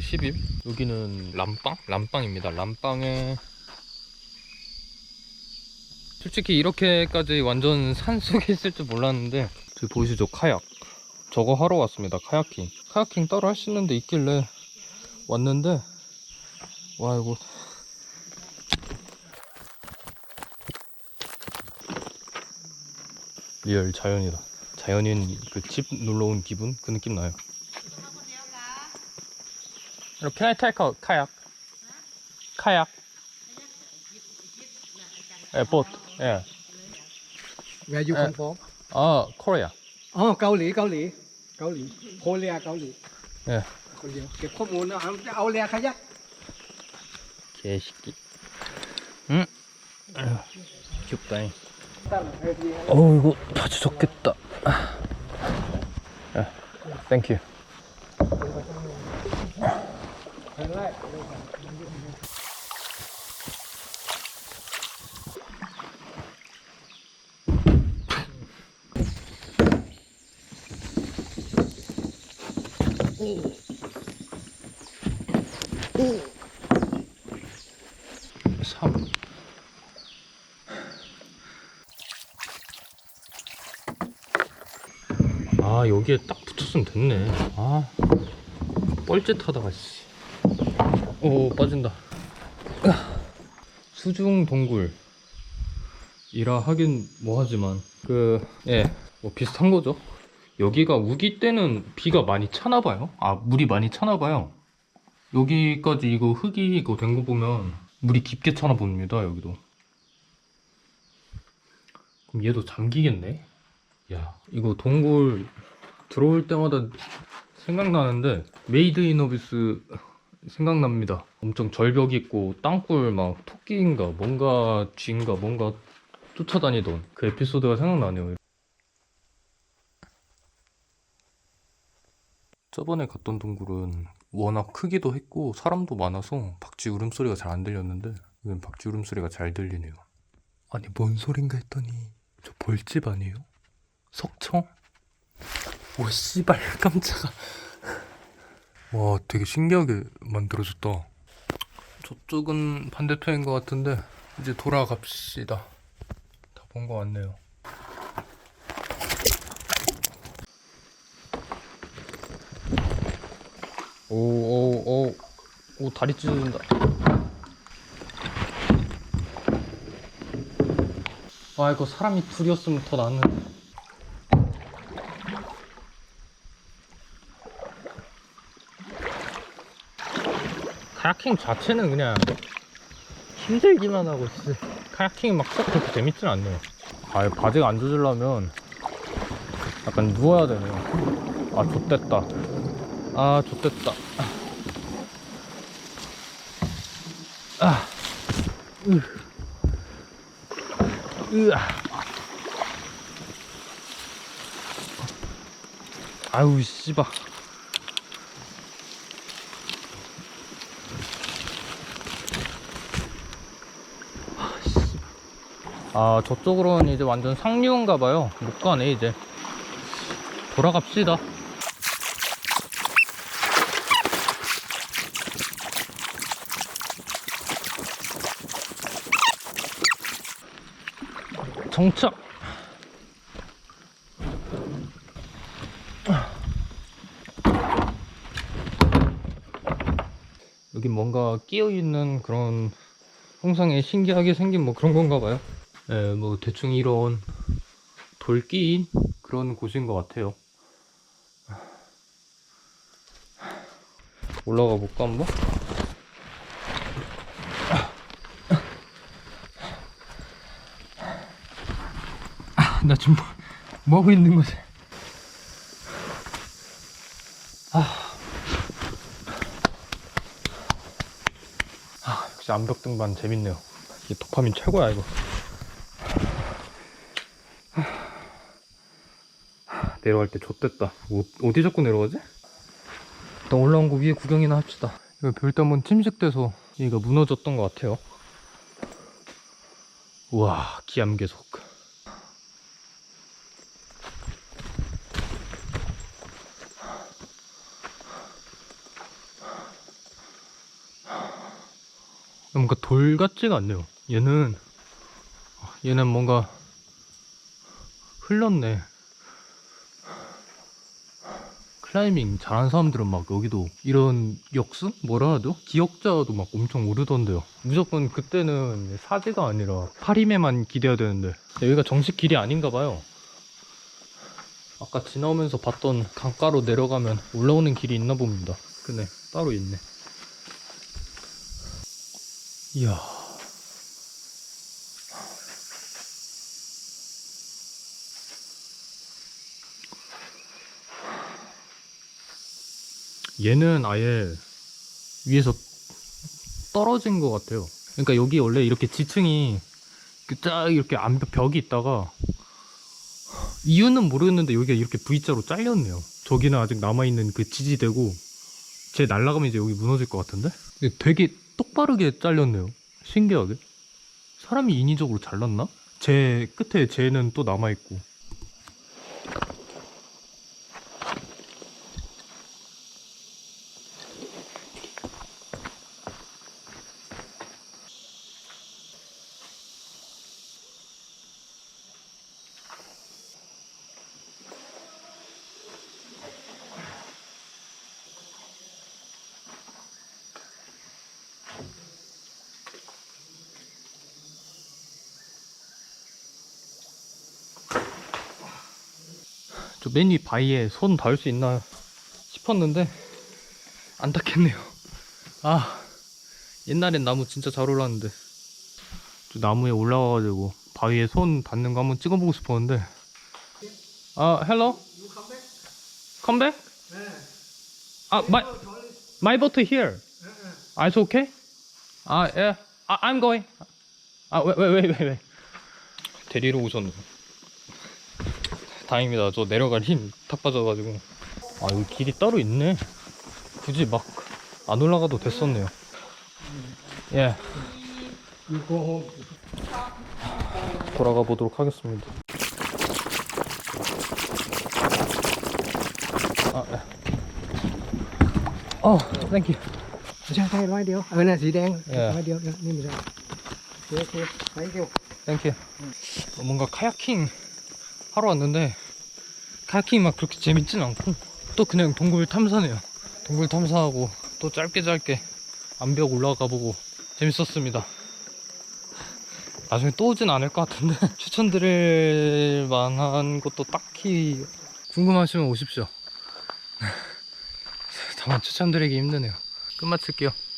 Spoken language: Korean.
오늘 10일? 여기는 람빵? 람빵입니다. 람빵에 솔직히 이렇게까지 완전 산속에 있을 줄 몰랐는데 저기 보이시죠? 카약. 저거 하러 왔습니다. 카야킹. 카야킹 따로 할 수 있는데 있길래 왔는데 와 이거. 리얼 자연이다. 자연인 그 집 놀러 온 기분? 그 느낌 나요 Can I take a kayak? Kayak. Yeah, boat. Yeah. Where you Uh, come from? Ah, Korea. อ๋อเกาหลีเกาหลีเกาหลีโคเรียเกาหลี เออ คนเดียวเก็บข้อมูลนะเอาจะเอาเรือขยัก 개새끼. 응? 아유, 귀엽다잉. ตั้งเออที 어우, 이거 바지 젖겠다. 아, 땡큐. 3. 아, 여기에 딱 붙였으면 됐네. 아, 뻘짓하다가, 씨. 오, 빠진다. 수중 동굴. 이라 하긴 뭐 하지만, 그, 예, 뭐 비슷한 거죠. 여기가 우기 때는 비가 많이 차나 봐요. 아, 물이 많이 차나 봐요. 여기까지 이거 흙이 이거 된 거 보면 물이 깊게 차나 봅니다 여기도 그럼 얘도 잠기겠네 야 이거 동굴 들어올 때마다 생각나는데 메이드 인 어비스 생각납니다 엄청 절벽 있고 땅굴 막 토끼인가 뭔가 쥐인가 뭔가 쫓아다니던 그 에피소드가 생각나네요 저번에 갔던 동굴은 워낙 크기도 했고 사람도 많아서 박쥐 울음소리가 잘 안 들렸는데 여긴 박쥐 울음소리가 잘 들리네요. 아니 뭔 소린가 했더니 저 벌집 아니에요? 석청? 오 씨발 깜짝아. 와 되게 신기하게 만들어졌다. 저쪽은 반대편인 것 같은데 이제 돌아갑시다. 다 본 것 같네요. 오오오 오 다리 찢어진다 아 이거 사람이 둘이었으면 더 낫는데 카야킹 자체는 그냥 힘들기만 하고 진짜 카야킹이 막썩 그렇게 재밌진 않네요. 아 바지가 안 젖으려면 약간 누워야 되네요 아 좆됐다. 아, 좋됐다. 아, 으, 으아. 아유, 씨발. 아, 씨발. 아, 저쪽으로는 이제 완전 상류인가 봐요. 못 가네, 이제. 돌아갑시다. 정착. 여기 뭔가 끼어 있는 그런 형상에 신기하게 생긴 뭐 그런 건가 봐요. 예, 뭐 대충 이런 돌 끼인 그런 곳인 것 같아요. 올라가 볼까 한번? 나 지금 뭐, 뭐 하고 있는 거지? 아. 아, 역시 암벽 등반 재밌네요. 이 도파민 최고야, 이거. 내려갈 때 좆됐다. 어, 어디 잡고 내려가지? 일단 올라온 거 위에 구경이나 합시다. 이거 별도 한번 침식돼서 얘가 무너졌던 것 같아요. 우와, 기암계속. 뭔가 돌 같지가 않네요. 얘는 얘는 뭔가 흘렀네. 클라이밍 잘하는 사람들은 막 여기도 이런 역순? 뭐라 하죠? 기억자도 막 엄청 오르던데요. 무조건 그때는 사지가 아니라 파림에만 기대야 되는데 여기가 정식 길이 아닌가 봐요. 아까 지나오면서 봤던 강가로 내려가면 올라오는 길이 있나 봅니다. 그네, 따로 있네. 이야. 얘는 아예 위에서 떨어진 것 같아요. 그러니까 여기 원래 이렇게 지층이 그쫙 이렇게 암벽 벽이 있다가 이유는 모르겠는데 여기가 이렇게 V자로 잘렸네요. 저기는 아직 남아있는 그 지지대고 쟤 날라가면 이제 여기 무너질 것 같은데? 되게 똑바르게 잘렸네요. 신기하게. 사람이 인위적으로 잘랐나? 제 끝에 쟤는 또 남아있고. 저 맨 위 바위에 손 닿을 수 있나 싶었는데 안 닿겠네요. 아 옛날엔 나무 진짜 잘 올랐는데. 저 나무에 올라와가지고 바위에 손 닿는 거 한번 찍어보고 싶었는데. 아 헬로? Back? 아 my my boat here. 아 it's okay? 아 yeah 아, I'm going. 아 왜 왜 왜 왜? 데리러 오셨네. 다행입니다 저 내려갈 힘다 빠져가지고 아 여기 길이 따로 있네 굳이 막 안 올라가도 됐었네요 예 돌아가 보도록 하겠습니다 어, 땡큐 Sao thay 뭔가 카야킹 하러 왔는데 카야킹 막 그렇게 재밌진 않고 또 그냥 동굴 탐사네요. 동굴 탐사하고 또 짧게 짧게 암벽 올라가 보고 재밌었습니다. 나중에 또 오진 않을 것 같은데 추천드릴 만한 것도 딱히 궁금하시면 오십시오. 다만 추천드리기 힘드네요. 끝마칠게요. 끝.